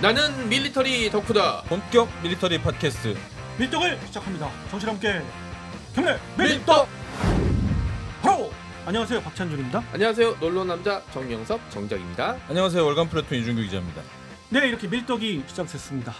나는 밀리터리 덕후다. 본격 밀리터리 팟캐스트 밀떡을 시작합니다. 정신 함께 경례 밀떡. 바로 안녕하세요 박찬준입니다. 안녕하세요. 놀러 남자 정명섭 정작입니다. 안녕하세요 월간 플래툰 이준규 기자입니다 네 이렇게 밀떡이 시작됐습니다.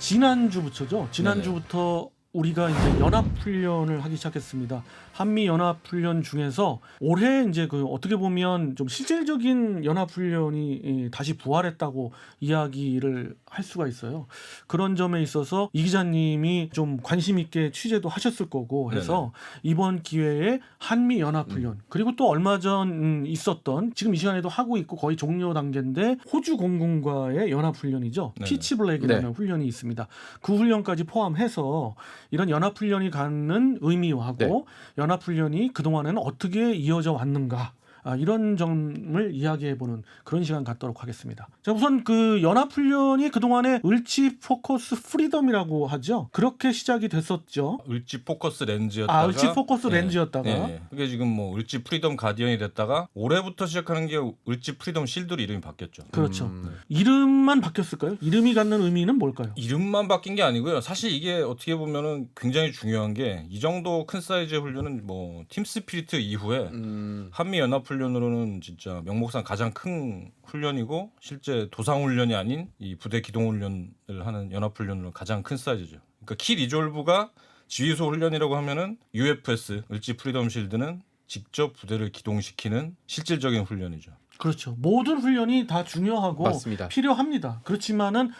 지난주부터죠. 지난주부터 우리가 이제 연합 훈련을 하기 시작했습니다. 한미 연합 훈련 중에서 올해 이제 그 어떻게 보면 좀 실질적인 연합 훈련이 이, 다시 부활했다고 이야기를 할 수가 있어요. 그런 점에 있어서 이 기자님이 좀 관심 있게 취재도 하셨을 거고 해서 이번 기회에 한미 연합 훈련 그리고 또 얼마 전 음, 있었던 지금 이 시간에도 하고 있고 거의 종료 단계인데 호주 공군과의 연합 훈련이죠. 네네. 피치 블랙이라는 네. 훈련이 있습니다. 그 훈련까지 포함해서 이런 연합 훈련이 갖는 의미하고 네. 연합 훈련이 그 동안에는 어떻게 이어져 왔는가. 아, 이런 점을 이야기해보는 그런 시간 갖도록 하겠습니다. 자, 우선 그 연합훈련이 그동안에 을지 포커스 프리덤이라고 하죠. 그렇게 시작이 됐었죠. 을지 포커스 렌즈였다가 아, 을지 포커스 예, 렌즈였다가 예, 예. 그게 지금 뭐 을지 프리덤 가디언이 됐다가 올해부터 시작하는 게 을지 프리덤 실드로 이름이 바뀌었죠 그렇죠. 음, 이름만 바뀌었을까요? 이름이 갖는 의미는 뭘까요? 이름만 바뀐 게 아니고요. 사실 이게 어떻게 보면은 굉장히 중요한 게 이 정도 큰 사이즈의 훈련은 뭐 팀 스피리트 이후에 음, 한미 연합 훈련 으로는 진짜 명목상 가장 큰 훈련이고 실제 도상 훈련이 아닌 이 부대 기동 훈련을 하는 연합 훈련으로 가장 큰 사이즈죠. 그러니까 키 리졸브가 지휘소 훈련이라고 하면은 UFS 을지 프리덤 실드는 직접 부대를 기동시키는 실질적인 훈련이죠. 그렇죠. 모든 훈련이 다 중요하고 맞습니다. 필요합니다. 그렇지만은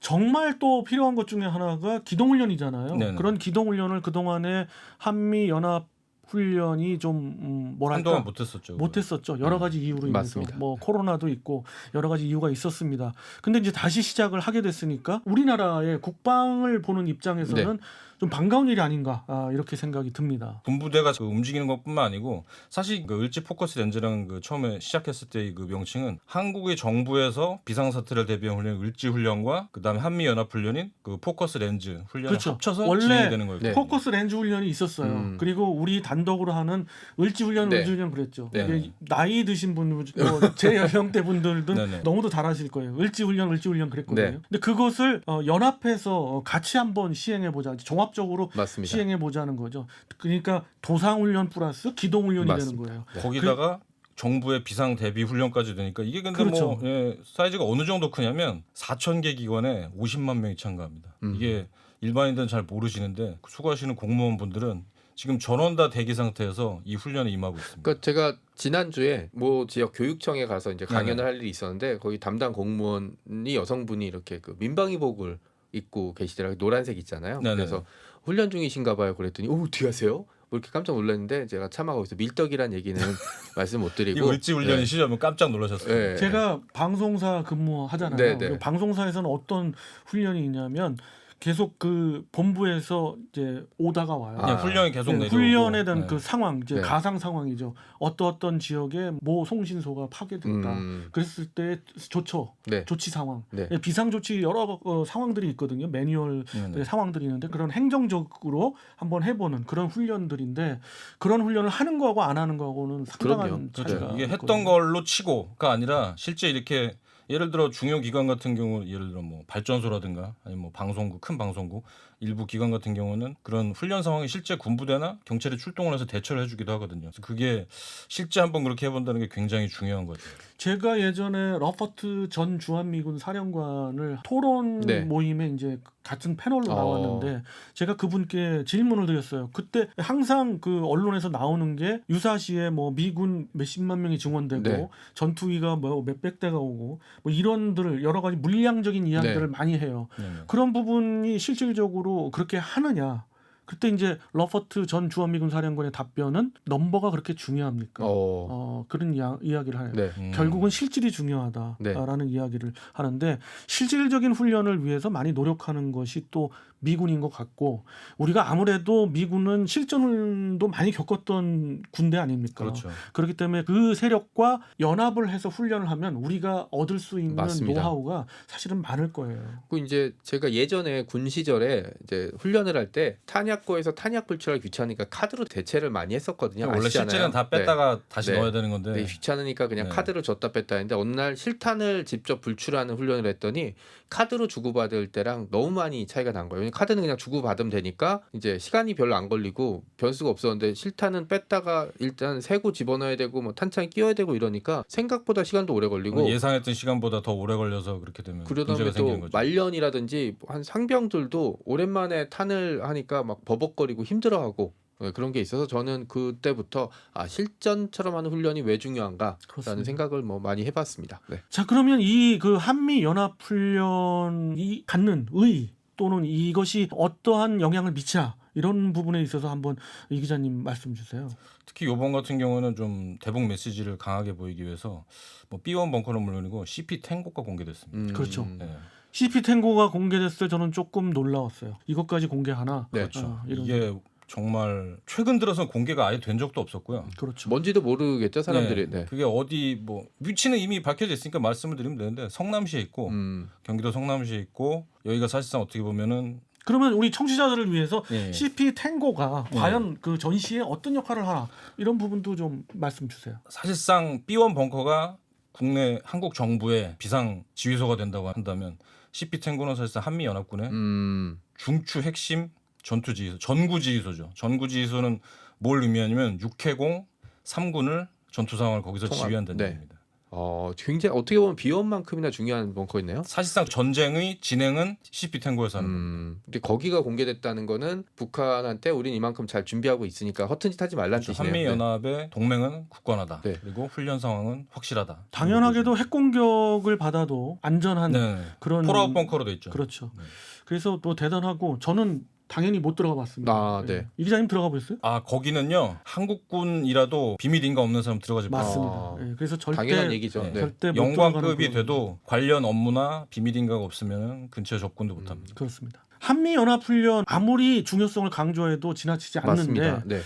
정말 또 필요한 것 중에 하나가 기동훈련이잖아요. 네네. 그런 기동훈련을 그동안에 한미 연합 훈련이 좀 음, 뭐랄까 한동안 못했었죠. 못했었죠. 여러 가지 이유로 인해서 맞습니다. 뭐 코로나도 있고 여러 가지 이유가 있었습니다. 근데 이제 다시 시작을 하게 됐으니까 우리나라의 국방을 보는 입장에서는 네. 좀 반가운 일이 아닌가 아, 이렇게 생각이 듭니다. 군부대가 그 움직이는 것뿐만 아니고 사실 그 을지 포커스 렌즈라는 그 처음에 시작했을 때 그 명칭은 한국의 정부에서 비상사태를 대비한 훈련 을지 훈련과 그다음에 한미 연합 훈련인 그 포커스 렌즈 훈련을 그렇죠. 합쳐서 원래 진행이 되는 거예요. 네. 포커스 렌즈 훈련이 있었어요. 음. 그리고 우리 단 독으로 하는 을지 훈련, 네. 을지 훈련 그랬죠. 네. 이게 나이 드신 분, 뭐제 연령대 분들도 네네. 너무도 잘 아실 거예요. 을지 훈련, 을지 훈련 그랬거든요. 네. 근데 그것을 어, 연합해서 같이 한번 시행해 보자. 종합적으로 맞습니다. 시행해 보자는 거죠. 그러니까 도상 훈련 플러스 기동 훈련이 되는 맞습니다. 거예요. 거기다가 정부의 비상 대비 훈련까지 되니까 이게 근데 그렇죠. 뭐 예, 사이즈가 어느 정도 크냐면 4천 개 기관에 50만 명이 참가합니다. 음. 이게 일반인들은 잘 모르시는데 수고하시는 공무원분들은 지금 전원 다 대기 상태에서 이 훈련에 임하고 있습니다. 그러니까 제가 지난주에 모 지역 교육청에 가서 이제 강연을 네네. 할 일이 있었는데 거기 담당 공무원이 여성분이 이렇게 그 민방위복을 입고 계시더라고요. 노란색 있잖아요. 네네. 그래서 훈련 중이신가 봐요. 그랬더니 오, 어떻게 하세요? 뭐 이렇게 깜짝 놀랐는데 제가 차마 거기서 밀떡이란 얘기는 말씀 못이 드리고 을지 훈련이 네. 깜짝 놀라셨어요. 네. 제가 방송사 근무하잖아요. 네, 네. 방송사에서는 어떤 훈련이 있냐면 계속 그 본부에서 이제 오다가 와요. 그냥 아. 훈련이 계속 네, 내려오고 훈련에 대한 네. 그 상황, 이제 네. 가상 상황이죠. 어떤 어떤 지역에 모 송신소가 파괴됐다. 음, 그랬을 때 조처, 네. 조치 상황, 네. 비상 조치 여러 어, 상황들이 있거든요. 매뉴얼 네, 네. 상황들이 있는데 그런 행정적으로 한번 해보는 그런 훈련들인데 그런 훈련을 하는 거하고 안 하는 거하고는 상당한 그럼요. 차이가 그렇죠. 이게 있거든요. 했던 걸로 치고가 아니라 실제 이렇게 예를 들어 중요 기관 같은 경우 예를 들어 뭐 발전소라든가 아니면 뭐 방송국 큰 방송국 일부 기관 같은 경우는 그런 훈련 상황에 실제 군부대나 경찰이 출동을 해서 대처를 해주기도 하거든요. 그래서 그게 실제 한번 그렇게 해본다는 게 굉장히 중요한 거죠. 제가 예전에 러퍼트 전 주한미군 사령관을 토론 네. 모임에 이제 같은 패널로 어. 나왔는데 제가 그분께 질문을 드렸어요. 그때 항상 그 언론에서 나오는 게 유사시에 뭐 미군 몇십만 명이 증원되고 네. 전투기가 뭐 몇백 대가 오고 뭐 이런들 여러 가지 물리학적인 이야기들을 네. 많이 해요. 네, 네. 그런 부분이 실질적으로 그렇게 하느냐? 그때 이제 러퍼트 전 주한미군 사령관의 답변은 넘버가 그렇게 중요합니까? 어, 어, 그런 이야, 이야기를 해요. 네. 음. 결국은 실질이 중요하다라는 이야기를 하는데 실질적인 훈련을 위해서 많이 노력하는 것이 또 미군인 것 같고 우리가 아무래도 미군은 실전도 많이 겪었던 군대 아닙니까? 그렇죠. 그렇기 때문에 그 세력과 연합을 해서 훈련을 하면 우리가 얻을 수 있는 맞습니다. 노하우가 사실은 많을 거예요. 그 이제 제가 예전에 군 시절에 이제 훈련을 할 때 탄약고에서 탄약 불출하기 귀찮으니까 카드로 대체를 많이 했었거든요. 원래 아시잖아요. 실제는 다 뺐다가 다시 네. 넣어야 되는 건데 네, 귀찮으니까 그냥 네. 카드로 줬다 뺐다 했는데 어느 날 실탄을 직접 불출하는 훈련을 했더니 카드로 주고받을 때랑 너무 많이 차이가 난 거예요. 왜냐면 카드는 그냥 주고 받으면 되니까 이제 시간이 별로 안 걸리고 변수가 없었는데 실탄은 뺐다가 일단 세고 집어넣어야 되고 뭐 탄창이 끼워야 되고 이러니까 생각보다 시간도 오래 걸리고 예상했던 시간보다 더 오래 걸려서 그렇게 되면 그러다 문제가 보면 생기는 또 거죠. 말년이라든지 한 상병들도 오랜만에 탄을 하니까 막 버벅거리고 힘들어하고 네, 그런 게 있어서 저는 그때부터 아 실전처럼 하는 훈련이 왜 중요한가라는 그렇습니다. 생각을 뭐 많이 해봤습니다. 네. 자 그러면 이 그 한미 연합 훈련이 갖는 의 또는 이것이 어떠한 영향을 미치나 이런 부분에 있어서 한번 이 기자님 말씀 주세요. 특히 이번 같은 경우는 좀 대북 메시지를 강하게 보이기 위해서 뭐 B1 벙커는 물론이고 CP 탱고가 공개됐습니다. 음, 그렇죠. 네. CP 탱고가 공개됐을 때 저는 조금 놀라웠어요. 이것까지 공개하나? 네. 그렇죠. 어, 이런- 이게 정말 최근 들어서 공개가 아예 된 적도 없었고요. 그렇죠. 뭔지도 모르겠죠 사람들이. 네. 그게 어디 뭐 위치는 이미 밝혀져 있으니까 말씀을 드리면 되는데 성남시에 있고 음, 경기도 성남시에 있고 여기가 사실상 어떻게 보면은 그러면 우리 청취자들을 위해서 예, CP 탱고가 네. 과연 그 전시에 어떤 역할을 하나 이런 부분도 좀 말씀 주세요. 사실상 B1 벙커가 국내 한국 정부의 비상 지휘소가 된다고 한다면 CP 탱고는 사실상 한미 연합군의 음, 중추 핵심 전투 지휘소, 전구 지휘소죠. 전구 지휘소는 뭘 의미하냐면 육해공 3군을 전투 상황을 거기서 통합. 지휘한다는 네. 얘기입니다. 어 굉장히 어떻게 보면 비원만큼이나 중요한 벙커였네요. 사실상 전쟁의 진행은 CP 탱고에서 하는 겁니다. 음, 근데 거기가 공개됐다는 거는 북한한테 우린 이만큼 잘 준비하고 있으니까 허튼 짓 하지 말란 그렇죠. 뜻이네요. 한미 연합의 동맹은 굳건하다. 네. 그리고 훈련 상황은 확실하다. 당연하게도 핵 공격을 받아도 안전한 네. 그런 폴아웃 벙커로 돼 있죠. 그렇죠. 네. 그래서 또 대단하고 저는 당연히 못 들어가 봤습니다. 아, 네. 예. 이 기자님 들어가 보셨어요? 아 거기는요 한국군이라도 비밀 인가 없는 사람 들어가지 마. 맞습니다. 아, 예, 그래서 절대 당연한 얘기죠. 네. 네. 절대 못 들어가는 영광급이 그런- 돼도 관련 업무나 비밀 인가가 없으면 근처에 접근도 못합니다. 그렇습니다. 한미 연합 훈련 아무리 중요성을 강조해도 지나치지 않는데 맞습니다. 네.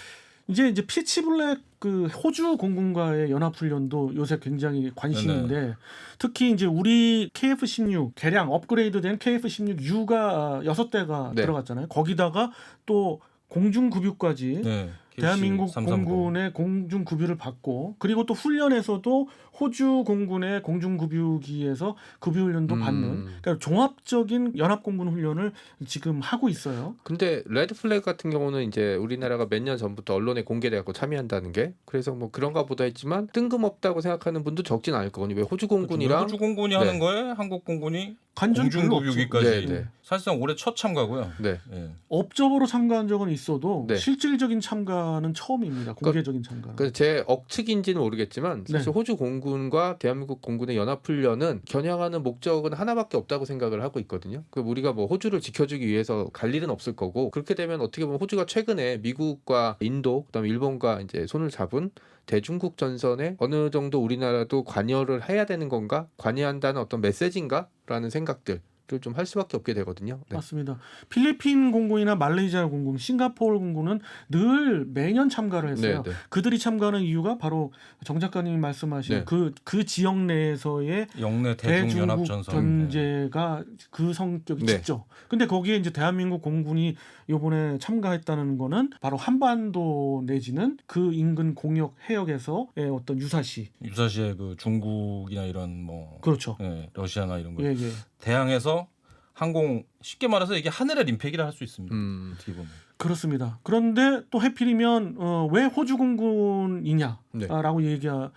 이제 이제 피치 블랙 그 호주 공군과의 연합 훈련도 요새 굉장히 관심인데 특히 이제 우리 KF-16 개량 업그레이드된 KF-16U가 여섯 대가 네. 들어갔잖아요. 거기다가 또 공중 급유까지 네. 대한민국 KC-330. 공군의 공중 급유를 받고 그리고 또 훈련에서도 호주 공군의 공중 급유기에서 급유 훈련도 음. 받는 그러니까 종합적인 연합 공군 훈련을 지금 하고 있어요. 근데 레드 플래그 같은 경우는 이제 우리나라가 몇 년 전부터 언론에 공개돼갖고 참여한다는 게 그래서 뭐 그런가 보다 했지만 뜬금없다고 생각하는 분도 적진 않을 거거든요. 왜 호주 공군이랑 호주 공군이 네. 하는 거에 한국 공군이 간전 별로 없죠. 급유기까지 네, 네. 사실상 올해 첫 참가고요. 네. 예. 업적으로 참가한 적은 있어도 네. 실질적인 참가는 처음입니다. 공개적인 참가. 그래서 제 억측인지는 모르겠지만 사실 네. 호주 공군과 대한민국 공군의 연합 훈련은 겨냥하는 목적은 하나밖에 없다고 생각을 하고 있거든요. 그 우리가 뭐 호주를 지켜주기 위해서 갈 일은 없을 거고 그렇게 되면 어떻게 보면 호주가 최근에 미국과 인도 그다음에 일본과 이제 손을 잡은 대중국 전선에 어느 정도 우리나라도 관여를 해야 되는 건가? 관여한다는 어떤 메시지인가 라는 생각들 을좀할 수밖에 없게 되거든요. 네. 맞습니다. 필리핀 공군이나 말레이시아 공군, 싱가포르 공군은 늘 매년 참가를 했어요. 네, 네. 그들이 참가하는 이유가 바로 정 작가님이 말씀하신 네. 그, 그 지역 내에서의 영내 대중연합 전선. 견제가 그 성격이 네. 짙죠. 근데 거기에 이제 대한민국 공군이 요번에 참가했다는 거는 바로 한반도 내지는 그 인근 공역 해역에서의 어떤 유사시. 네. 유사시에 그 중국이나 이런 뭐 그렇죠. 예, 러시아나 이런 거 예, 예. 대항해서 항공 쉽게 말해서 이게 하늘의 림팩이라 할 수 있습니다. 음, 어떻게 보면. 그렇습니다. 그런데 또 해필이면 어, 왜 호주 공군이냐라고 네. 얘기를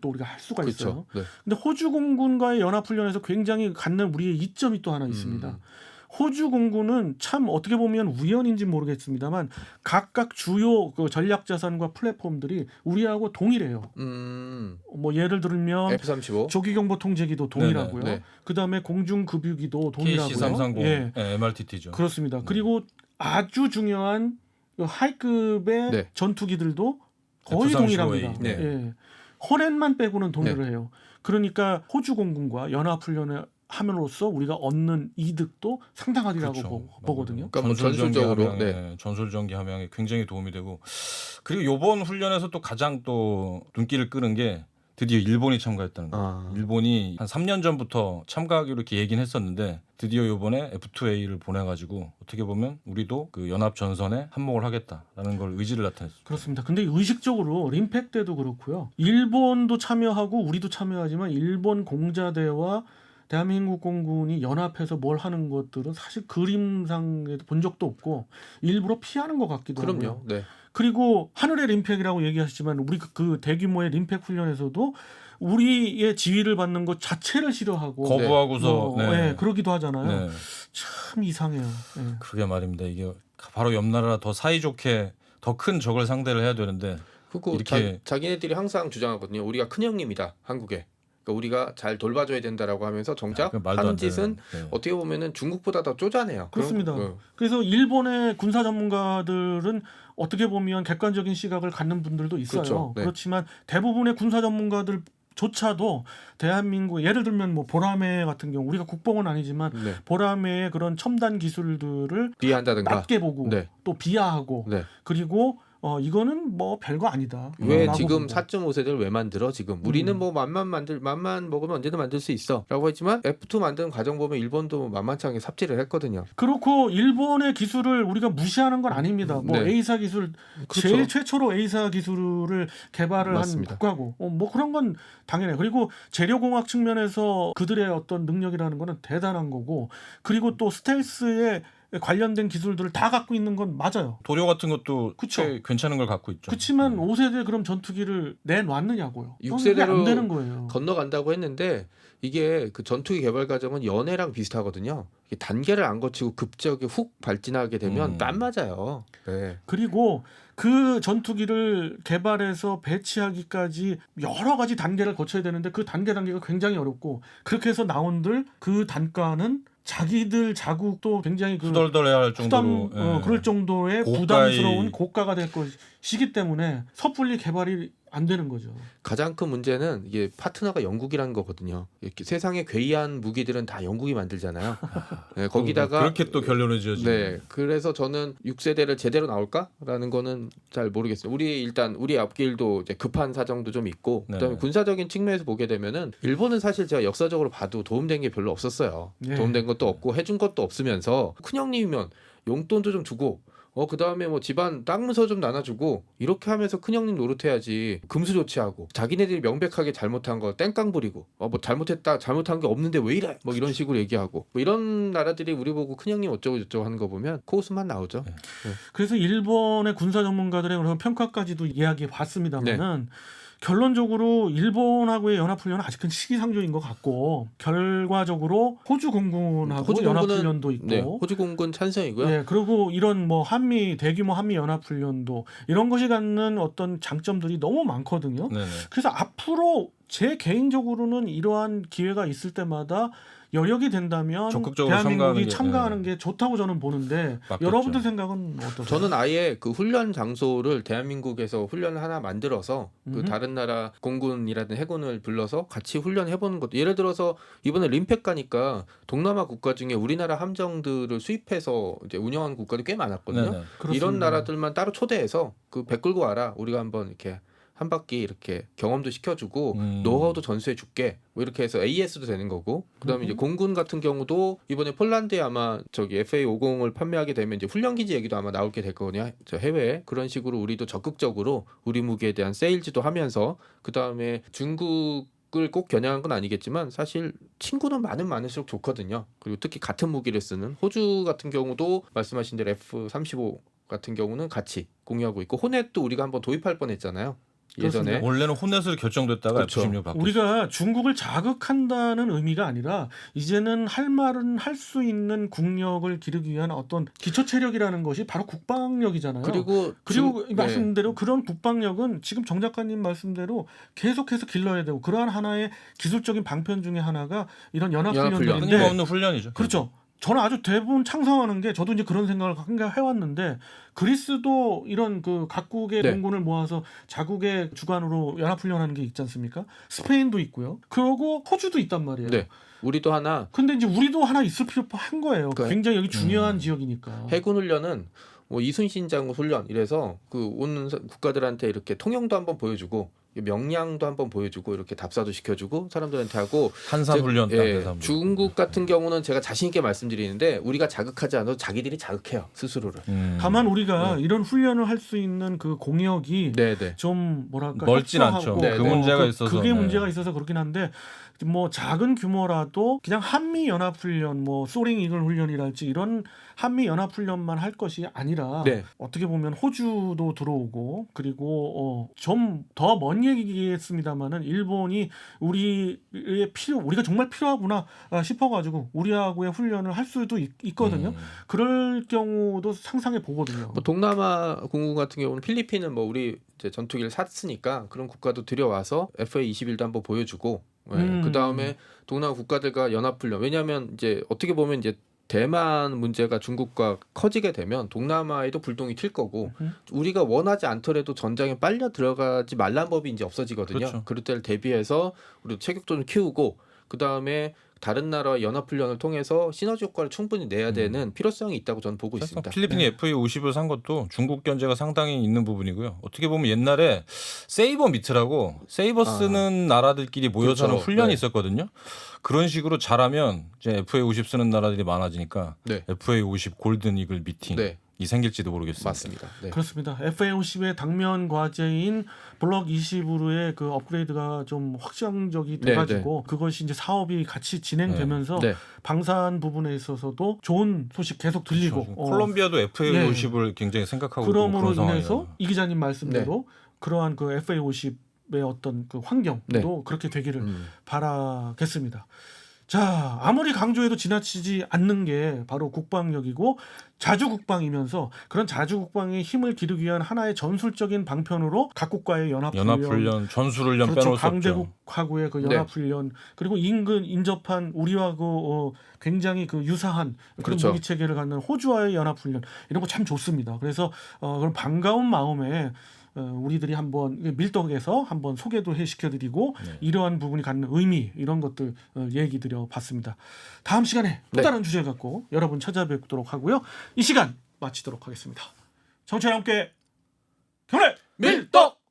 또 우리가 할 수가 있어요. 그렇죠. 네. 근데 호주 공군과의 연합 훈련에서 굉장히 갖는 우리의 이점이 또 하나 있습니다. 음. 호주 공군은 참 어떻게 보면 우연인지 모르겠습니다만 각각 주요 그 전략 자산과 플랫폼들이 우리하고 동일해요. 음, 뭐 예를 들면 F-35. 조기 경보 통제기도 동일하고요. 네. 그다음에 공중 급유기도 동일하고요. KC330 예. 예, MRTT죠. 그렇습니다. 네. 그리고 아주 중요한 그 하이급의 네. 전투기들도 거의 F-35A. 동일합니다. 네. 예. 허렌만 빼고는 동일을 해요. 그러니까 호주 공군과 연합 훈련을 함으로써 우리가 얻는 이득도 상당하리라고 그렇죠. 보, 보거든요. 그러니까 뭐 전술전기 전술적으로, 함양에, 네. 전술 전기 함양에 굉장히 도움이 되고 그리고 요번 훈련에서 또 가장 또 눈길을 끄는 게 드디어 일본이 참가했다는 거예요. 아. 일본이 한 3년 전부터 참가하기로 이렇게 얘기는 했었는데 드디어 요번에 F2A를 보내가지고 어떻게 보면 우리도 그 연합 전선에 한몫을 하겠다라는 걸 의지를 나타냈습니다. 그렇습니다. 근데 의식적으로 림팩 때도 그렇고요. 일본도 참여하고 우리도 참여하지만 일본 공자대와 대한민국 공군이 연합해서 뭘 하는 것들은 사실 그림상에 본 적도 없고 일부러 피하는 것 같기도 하고요. 그럼요. 네. 그리고 하늘의 림팩이라고 얘기하시지만 우리 그- 그 대규모의 림팩 훈련에서도 우리의 지휘를 받는 것 자체를 싫어하고 거부하고서 뭐, 네. 예, 그러기도 하잖아요. 네. 참 이상해요. 예. 그러게 말입니다. 이게 바로 옆 나라 더 사이좋게 더 큰 적을 상대를 해야 되는데 그리고 이렇게- 자, 기네들이 항상 주장하거든요. 우리가 큰 형님이다. 한국에. 그러니까 우리가 잘 돌봐줘야 된다라고 하면서 정작 그 말도 하는 짓은 네. 어떻게 보면은 중국보다 더 쪼잔해요. 그렇습니다. 그런- 어. 그래서 일본의 군사 전문가들은 어떻게 보면 객관적인 시각을 갖는 분들도 있어요. 그렇죠. 네. 그렇지만 대부분의 군사 전문가들 조차도 대한민국 예를 들면 뭐 보라매 같은 경우 우리가 국뽕은 아니지만 네. 보라매의 그런 첨단 기술들을 비한다든가. 낮게 보고 네. 또 비하하고 네. 그리고 어 이거는 뭐 별거 아니다. 왜 지금 보고. 4.5세대를 왜 만들어 지금 우리는 음. 뭐 맘만 만들 맘만 먹으면 언제든 만들 수 있어라고 했지만 F2 만드는 과정 보면 일본도 만만치 않게 삽질을 했거든요. 그렇고 일본의 기술을 우리가 무시하는 건 아닙니다. 뭐 네. A사 기술 그렇죠. 제일 최초로 A사 기술을 개발을 맞습니다. 한 국가고 어, 뭐 그런 건 당연해. 그리고 재료공학 측면에서 그들의 어떤 능력이라는 거는 대단한 거고 그리고 또 스텔스에 관련된 기술들을 다 갖고 있는 건 맞아요. 도료 같은 것도 그쵸. 꽤 괜찮은 걸 갖고 있죠. 그렇지만 음. 5세대 그럼 전투기를 내놨느냐고요. 육 그건 그게 안 세대로 되는 거예요. 건너간다고 했는데 이게 그 전투기 개발 과정은 연애랑 비슷하거든요. 이게 단계를 안 거치고 급격히 훅 발진하게 되면 음. 땀 맞아요. 네. 그리고 그 전투기를 개발해서 배치하기까지 여러 가지 단계를 거쳐야 되는데 그 단계 단계가 굉장히 어렵고 그렇게 해서 나온들 그 단가는 자기들 자국도 굉장히 그 후덜덜해야 할 정도로 부담 어, 예. 그럴 정도의 고가의- 부담스러운 고가가 될 것이기 때문에 섣불리 개발이 안 되는 거죠. 가장 큰 문제는 이게 파트너가 영국이라는 거거든요. 이렇게 세상에 괴이한 무기들은 다 영국이 만들잖아요. 네, 거기다가 그렇게 또 결론을 지어지. 네, 그래서 저는 6세대를 제대로 나올까라는 거는 잘 모르겠어요. 우리 일단 우리 앞길도 이제 급한 사정도 좀 있고, 그다음에 네네. 군사적인 측면에서 보게 되면은 일본은 사실 제가 역사적으로 봐도 도움된 게 별로 없었어요. 네. 도움된 것도 없고 해준 것도 없으면서 큰 형님이면 용돈도 좀 주고. 어 그다음에 뭐 집안 땅 문서 좀 나눠주고 이렇게 하면서 큰 형님 노릇해야지 금수 조치하고 자기네들이 명백하게 잘못한 거 땡깡 부리고 어 뭐 잘못했다 잘못한 게 없는데 왜 이래 뭐 이런 식으로 얘기하고 뭐 이런 나라들이 우리 보고 큰 형님 어쩌고 저쩌고 하는 거 보면 코웃음만 나오죠. 그래서 일본의 군사 전문가들의 그런 평가까지도 이야기해 봤습니다만은 네. 결론적으로 일본하고의 연합훈련은 아직은 시기상조인 것 같고 결과적으로 호주 공군하고 호주 연합훈련도 있고 네, 호주 공군 찬성이고요. 예, 그리고 이런 뭐 한미 대규모 한미 연합훈련도 이런 것이 갖는 어떤 장점들이 너무 많거든요. 네네. 그래서 앞으로 제 개인적으로는 이러한 기회가 있을 때마다 여력이 된다면 적극적으로 대한민국이 참가하는 게, 참가하는 게 좋다고 저는 보는데 맞겠죠. 여러분들 생각은 어떠세요? 저는 아예 그 훈련 장소를 대한민국에서 훈련을 하나 만들어서 그 음. 다른 나라 공군이라든 해군을 불러서 같이 훈련해 보는 것도 예를 들어서 이번에 림팩 가니까 동남아 국가 중에 우리나라 함정들을 수입해서 이제 운영하는 국가도 꽤 많았거든요. 네네. 그렇습니다. 이런 나라들만 따로 초대해서 그 배 끌고 와라. 우리가 한번 이렇게 한 바퀴 이렇게 경험도 시켜주고 음. 노하우도 전수해 줄게. 뭐 이렇게 해서 AS도 되는 거고. 그다음에 이제 음. 공군 같은 경우도 이번에 폴란드에 아마 저기 FA50을 판매하게 되면 이제 훈련 기지 얘기도 아마 나올 게될 거거든요. 저 해외 그런 식으로 우리도 적극적으로 우리 무기에 대한 세일즈도 하면서 그다음에 중국 을꼭 겨냥한 건 아니겠지만 사실 친구는 많으면 많을수록 좋거든요. 그리고 특히 같은 무기를 쓰는 호주 같은 경우도 말씀하신 대로 F35 같은 경우는 같이 공유하고 있고 호넷도 우리가 한번 도입할 뻔했잖아요. 예전에 그렇습니다. 원래는 호넷으로 결정됐다가 그렇죠. F16 바뀌었어요. 우리가 중국을 자극한다는 의미가 아니라 이제는 할 말은 할 수 있는 국력을 기르기 위한 어떤 기초 체력이라는 것이 바로 국방력이잖아요. 그리고 그리고 중- 말씀대로 그런 국방력은 지금 정 작가님 말씀대로 계속해서 길러야 되고 그러한 하나의 기술적인 방편 중에 하나가 이런 연합 훈련. 연합훈련들인데 끊임없는 훈련이죠. 그렇죠. 저는 아주 대부분 창성하는 게 저도 이제 그런 생각을 해왔는데 그리스도 이런 그 각국의 네. 공군을 모아서 자국의 주관으로 연합훈련하는 게 있지 않습니까? 스페인도 있고요. 그러고 호주도 있단 말이에요. 네. 우리도 하나 근데 이제 우리도 하나 있을 필요 한 거예요. 그러니까 굉장히 여기 중요한 음. 지역이니까. 해군 훈련은 뭐 이순신 장군 훈련 이래서 그 오는 사- 국가들한테 이렇게 통영도 한번 보여주고 명량도 한번 보여주고 이렇게 답사도 시켜주고 사람들한테 하고 한산 제- 훈련 예, 한산. 중국 같은 경우는 제가 자신 있게 말씀드리는데 우리가 자극하지 않아도 자기들이 자극해요 스스로를. 음. 다만 우리가 이런 훈련을 할 수 있는 그 공역이 네네. 좀 뭐랄까 협소하고 않죠. 네, 그 네. 문제가 그- 있어서 그게 네. 문제가 있어서 그렇긴 한데 뭐 작은 규모라도 그냥 한미 연합 훈련 뭐 소링 이글 훈련이랄지 이런 한미 연합 훈련만 할 것이 아니라 네. 어떻게 보면 호주도 들어오고 그리고 어, 좀 더 먼 얘기겠습니다만은 일본이 우리의 필요 우리가 정말 필요하구나 아, 싶어가지고 우리하고의 훈련을 할 수도 있, 거든요 음. 그럴 경우도 상상해 보거든요. 뭐 동남아 공군 같은 경우는 필리핀은 뭐 우리 이제 전투기를 샀으니까 그런 국가도 들여와서 FA21도 한번 보여주고 예, 음. 그 다음에 동남아 국가들과 연합 훈련 왜냐하면 이제 어떻게 보면 이제 대만 문제가 중국과 커지게 되면 동남아에도 불똥이 튈 거고 음. 우리가 원하지 않더라도 전장에 빨려 들어가지 말란 법이 이제 없어지거든요. 그렇죠. 그럴 때를 대비해서 우리도 체격도 좀 키우고 그 다음에 다른 나라 연합훈련을 통해서 시너지 효과를 충분히 내야 음. 되는 필요성이 있다고 저는 보고 있습니다. 필리핀이 FA 50을 산 것도 중국 견제가 상당히 있는 부분이고요. 어떻게 보면 옛날에 세이버 미트라고 세이버 쓰는 나라들끼리 모여서 하는 아. 그렇죠. 훈련이 네. 있었거든요. 그런 식으로 잘하면 이제 FA 50 쓰는 나라들이 많아지니까 네. FA 50 골든 이글 미팅이 네, 생길지도 모르겠습니다. 맞습니다. 네. 그렇습니다. FA50의 당면 과제인 블럭 20으로의 그 업그레이드가 좀 확정적이 네, 돼가지고 그것이 이제 사업이 같이 진행되면서 네. 방산 부분에 있어서,도 좋은 소식 계속 들리고 그렇죠. 어, 콜롬비아도 FA 네. 50을 굉장히 생각하고 상황이에요. 인해서 이 기자님 말씀대로 네. 그러한 그 FA50의 어떤 그 환경도 그렇게 되기를 음. 바라겠습니다. 자, 아무리 강조해도 지나치지 않는 게 바로 국방력이고 자주국방이면서 그런 자주국방에 힘을 기르기 위한 하나의 전술적인 방편으로 각국과의 연합훈련, 연합훈련, 전술훈련 그렇죠. 빼놓을 수 없죠. 강대국하고의 그 네. 연합훈련 그리고 인근 인접한 우리와 그 어, 굉장히 그 유사한 그런 그렇죠. 무기 체계를 갖는 호주와의 연합훈련 이런 거 참 좋습니다. 그래서 어, 그런 반가운 마음에 어, 우리들이 한번 밀떡에서 한번 소개도 해 시켜드리고 네. 이러한 부분이 갖는 의미 이런 것들 어, 얘기 드려 봤습니다. 다음 시간에 또 네. 다른 주제 갖고 여러분 찾아뵙도록 하고요. 이 시간 마치도록 하겠습니다. 정치와 함께 경례 밀떡.